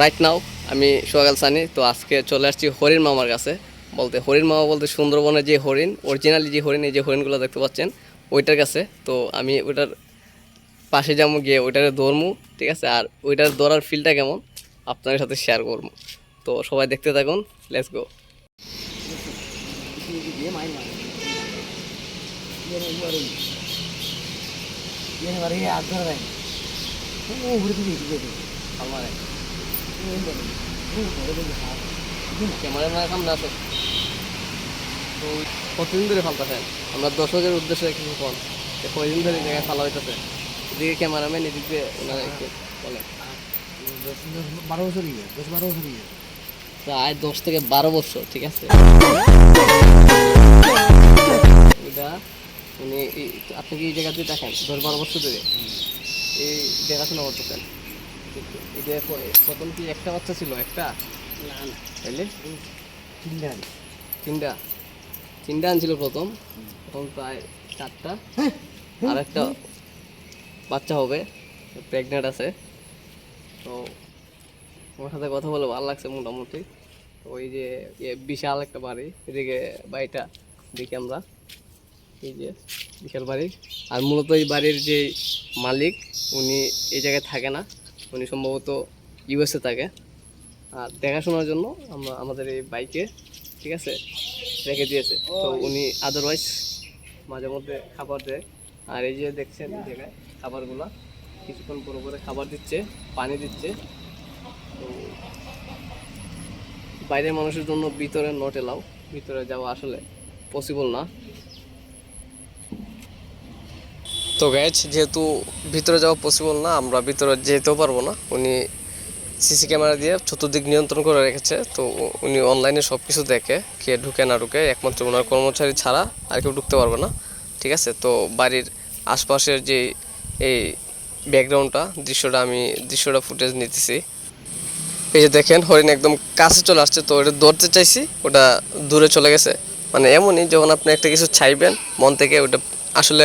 Right now আমি সোহাগাল সানি তো আজকে চলে আসছি হরিণ মামার কাছে। বলতে হরিণ মামা বলতে সুন্দরবনের যে হরিণ অরিজিনালি যে হরিণ, এই যে হরিণগুলো দেখতে পাচ্ছেন, ওইটার কাছে। তো আমি ওইটার পাশে যাব, গিয়ে ওইটারে দৌড়মু ঠিক আছে? আর ওইটার দৌড়ার ফিলটা কেমন? আপনাদের সাথে শেয়ার করব। তো সবাই দেখতে থাকুন লেটস গো আমার ক্যামেরা না সামনে তো কতদিন ধরে ফালতেছেন আমরা দর্শকের উদ্দেশ্যে কিছু কোন কয়দিন ধরে জায়গায় ফালা হইতেছে। এদিকে ক্যামেরাম্যান এদিকে ওনারা একটু বলেন বারো বছর ইয়ে দশ বারো বছর ইয়ে প্রায় দশ থেকে বারো বছর ঠিক আছে? এটা উনি আপনি কি এই জায়গাতে দেখেন দশ বারো বছর ধরে? এই দেখাশোনা করতেছেন? এটা প্রথম কি একটা বাচ্চা ছিল একটা? না না। তাইলে? তিনটা তিনটা তিনটা আনছিল প্রথম। এখন প্রায় চারটা। আর একটা বাচ্চা হবে প্রেগনেন্ট আছে। তো আমার সাথে কথা বলে ভালো লাগছে মোটামুটি। ওই যে বিশাল একটা বাড়ি এদিকে বাড়িটা দেখি আমরা। এই যে বিশাল বাড়ি। আর মূলত এই বাড়ির যে মালিক উনি এই জায়গায় থাকে না। উনি সম্ভবত ইউএসএ থাকে। আর দেখাশোনার জন্য আমরা, আমাদের এই বাইকে, ঠিক আছে, রেখে দিয়েছে। তো উনি আদারওয়াইজ মাঝে মধ্যে খাবার দেয়। আর এই যে দেখছেন জায়গায় খাবারগুলা, কিছুক্ষণ পরে পরে খাবার দিচ্ছে, পানি দিচ্ছে। তো বাইরের মানুষের জন্য ভিতরে নট এলাও ভিতরে যাওয়া আসলে পসিবল না। তো গ্যাচ যেহেতু ভিতরে যাওয়া পসিবল না, আমরা ভিতরে যেতেও পারব না। উনি সিসি ক্যামেরা দিয়ে চতুর্দিক নিয়ন্ত্রণ করে রেখেছে, তো উনি অনলাইনে সব কিছু দেখে, কে ঢুকে না ঢুকে, একমাত্র ওনার কর্মচারী ছাড়া আর কেউ ঢুকতে পারবে না, ঠিক আছে? তো বাড়ির আশপাশের যে এই ব্যাকগ্রাউন্ডটা দৃশ্যটা আমি, দৃশ্যটা ফুটেজ নিতেছি। এই যে দেখেন, হরিণ একদম কাছে চলে আসছে, তো ওটা ধরতে চাইছি, ওটা দূরে চলে গেছে। মানে এমনই যখন আপনি একটা কিছু চাইবেন মন থেকে ওটা আসলে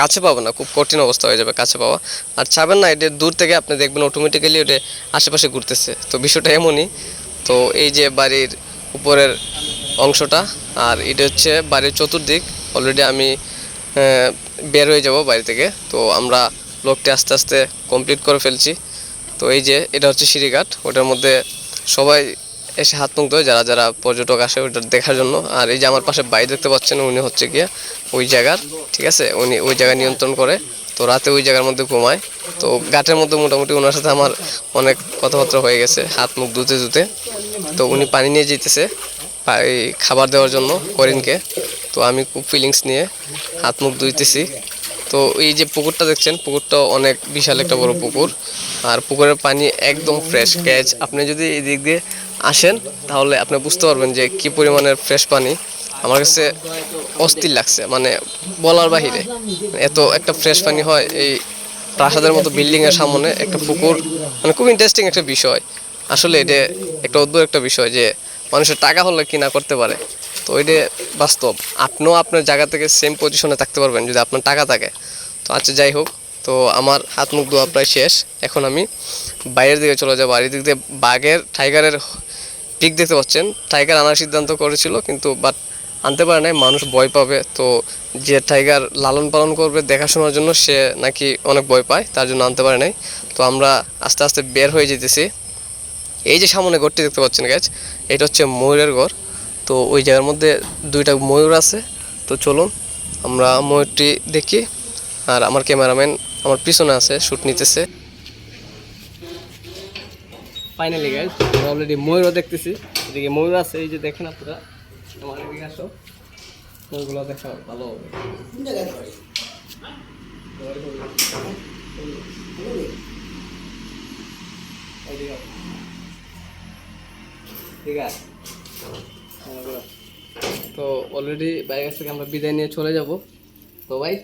কাছে পাবো না, খুব কঠিন অবস্থা হয়ে যাবে কাছে পাওয়া। আর চাবেন না, এটা দূর থেকে আপনি দেখবেন অটোমেটিক্যালি ওটা আশেপাশে ঘুরতেছে। তো বিষয়টা এমনই, তো এই যে বাড়ির উপরের অংশটা, আর এটা হচ্ছে বাড়ির চতুর্দিক। অলরেডি আমি বের হয়ে যাব বাড়ি থেকে। তো আমরা ব্লগটি আস্তে আস্তে কমপ্লিট করে ফেলছি। তো এই যে, এটা হচ্ছে সিঁড়িঘাট। ওটার মধ্যে সবাই এসে হাত মুখ ধোয় যারা যারা পর্যটক আসে ওটা দেখার জন্য। আর এই যে আমার পাশে বাই দেখতে পাচ্ছেন, উনি হচ্ছে গিয়ে ওই জায়গার, ঠিক আছে? উনি ওই জায়গা নিয়ন্ত্রণ করে। তো রাতে ওই জায়গার মধ্যে ঘুমায়। তো ঘাটের মধ্যে মোটামুটি ওনার সাথে আমার অনেক কথাবার্তা হয়ে গেছে, হাত মুখ ধুতে ধুতে। তো উনি পানি নিয়ে যেতেছে খাবার দেওয়ার জন্য হরিণকে তো আমি খুব ফিলিংস নিয়ে হাত মুখ ধুইতেছি। তো এই যে পুকুরটা দেখছেন পুকুরটা অনেক বিশাল একটা বড় পুকুর। আর পুকুরের পানি একদম ফ্রেশ ক্যাচ আপনি যদি এই দিক দিয়ে আসেন, তাহলে আপনি বুঝতে পারবেন যে কি পরিমাণের ফ্রেশ পানি আমার কাছে অস্থির লাগছে মানে বলার বাহিরে। এত একটা ফ্রেশ পানি হয়, এই প্রাসাদের মতো বিল্ডিংয়ের সামনে একটা পুকুর মানে খুব ইন্টারেস্টিং একটা বিষয়। আসলে এটা একটা অদ্ভুত একটা বিষয় যে মানুষের টাকা হলে কি না করতে পারে। তো এটা বাস্তব। আপনিও আপনার জায়গা থেকে সেম পজিশনে থাকতে পারবেন যদি আপনার টাকা থাকে। তো আচ্ছা যাই হোক তো আমার হাত মুখ ধোয়া প্রায় শেষ। এখন আমি বাইরের দিকে চলে যাব। আর এই দিক দিয়ে বাঘের, টাইগারের পিক দেখতে পাচ্ছেন। টাইগার আনার সিদ্ধান্ত করেছিল, কিন্তু বাট আনতে পারে নাই। মানুষ ভয় পাবে। তো যে টাইগার লালন পালন করবে দেখাশোনার জন্য, সে নাকি অনেক ভয় পায়, তার জন্য আনতে পারে নাই। তো আমরা আস্তে আস্তে বের হয়ে যেতেছি। এই যে সামনে ঘরটি দেখতে পাচ্ছেন গাছ এটা হচ্ছে ময়ূরের ঘর। তো ওই জায়গার মধ্যে দুইটা ময়ূর আছে। তো চলুন, আমরা ময়ূরটি দেখি। আর আমার ক্যামেরাম্যান আমার পিছনে আছে শ্যুট নিতেছে। ফাইনালি গাইজ অলরেডি ময়ূরও দেখতেছি। এদিকে ময়ূর আছে, এই যে দেখেন আপনারা। আমার এদিকে আসো। ময়ূরগুলো দেখা, ভালো হবে। ঠিক আছে। তো অলরেডি বাইরের কাছ থেকে আমরা বিদায় নিয়ে চলে যাব। তো ভাই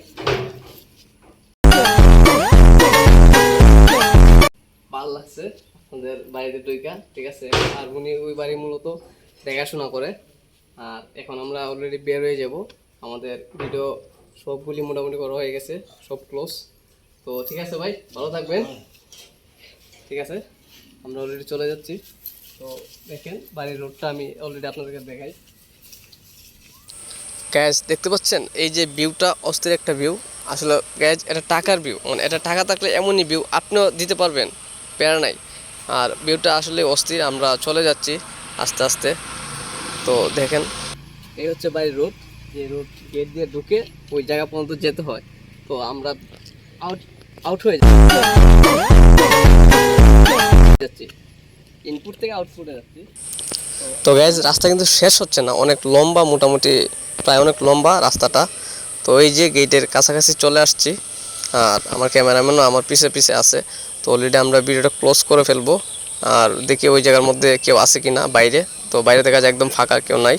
লাগছে আমাদের বাড়িতে টইকা ঠিক আছে? আর উনি ওই বাড়ি মূলত দেখাশোনা করে। আর এখন আমরা অলরেডি বের হয়ে যাব। আমাদের ভিডিও সবগুলি মোটামুটি করা হয়ে গেছে, সব ক্লোজ তো ঠিক আছে ভাই, ভালো থাকবেন। ঠিক আছে? আমরা অলরেডি চলে যাচ্ছি। তো দেখেন, বাড়ির রোডটা আমি অলরেডি আপনাদেরকে দেখাই। গ্যাস দেখতে পাচ্ছেন? এই যে ভিউটা অস্থির একটা ভিউ আসলে গ্যাস এটা টাকার ভিউ মানে এটা টাকা থাকলে এমনই ভিউ আপনিও দিতে পারবেন। প্যারা নাই। আর ভিউটা আসলে অস্থির, আমরা চলে যাচ্ছি আস্তে আস্তে। তো দেখেন, এই হচ্ছে বাড়ির রোড। যে রোড গেট দিয়ে ঢুকে ওই জায়গা পর্যন্ত যেতে হয়। তো আমরা আউট আউট হয়ে যাচ্ছি। ইনপুট থেকে আউটপুটে যাচ্ছি। তো গ্যাস রাস্তা কিন্তু শেষ হচ্ছে না। অনেক লম্বা, মোটামুটি প্রায় অনেক লম্বা রাস্তাটা। তো এই যে গেটের কাছাকাছি চলে আসছি। আর আমার ক্যামেরাম্যানও আমার পিছে পিছে আছে। তো অলরেডি আমরা ভিডিওটা ক্লোজ করে ফেলব। আর দেখি ওই জায়গার মধ্যে কেউ আছে কি না বাইরে। তো বাইরে দেখা যায় একদম ফাঁকা, কেউ নাই।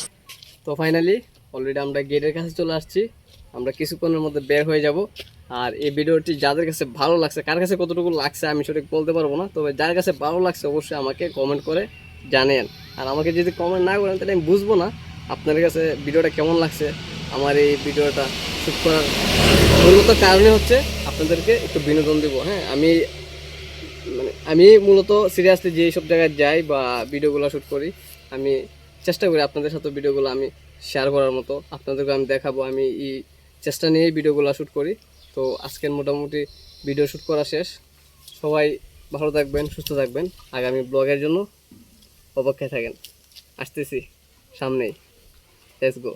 তো ফাইনালি অলরেডি আমরা গেটের কাছে চলে আসছি। আমরা কিছুক্ষণের মধ্যে বের হয়ে যাব। আর এই ভিডিওটি যাদের কাছে ভালো লাগছে, কার কাছে কতটুকু লাগছে আমি সঠিক বলতে পারব না। তবে যার কাছে ভালো লাগছে অবশ্যই আমাকে কমেন্ট করে জানেন আর আমাকে যদি কমেন্ট না করেন, তাহলে আমি বুঝব না আপনাদের কাছে ভিডিওটা কেমন লাগছে, আমার এই ভিডিওটা শ্যুট করার মূলত কারণে হচ্ছে আপনাদেরকে একটু বিনোদন দেবো। হ্যাঁ আমি মানে আমি মূলত সিরিয়াসলি যে সব জায়গায় যাই বা ভিডিওগুলো শ্যুট করি, আমি চেষ্টা করি আপনাদের সাথে ভিডিওগুলো আমি শেয়ার করার মতো, আপনাদেরকে আমি দেখাবো, আমি এই চেষ্টা নিয়েই ভিডিওগুলো শ্যুট করি। তো আজকের মোটামুটি ভিডিও শ্যুট করা শেষ। সবাই ভালো থাকবেন, সুস্থ থাকবেন। আগামী ব্লগের জন্য অপেক্ষায় থাকেন। আসতেছি সামনেই। Let's go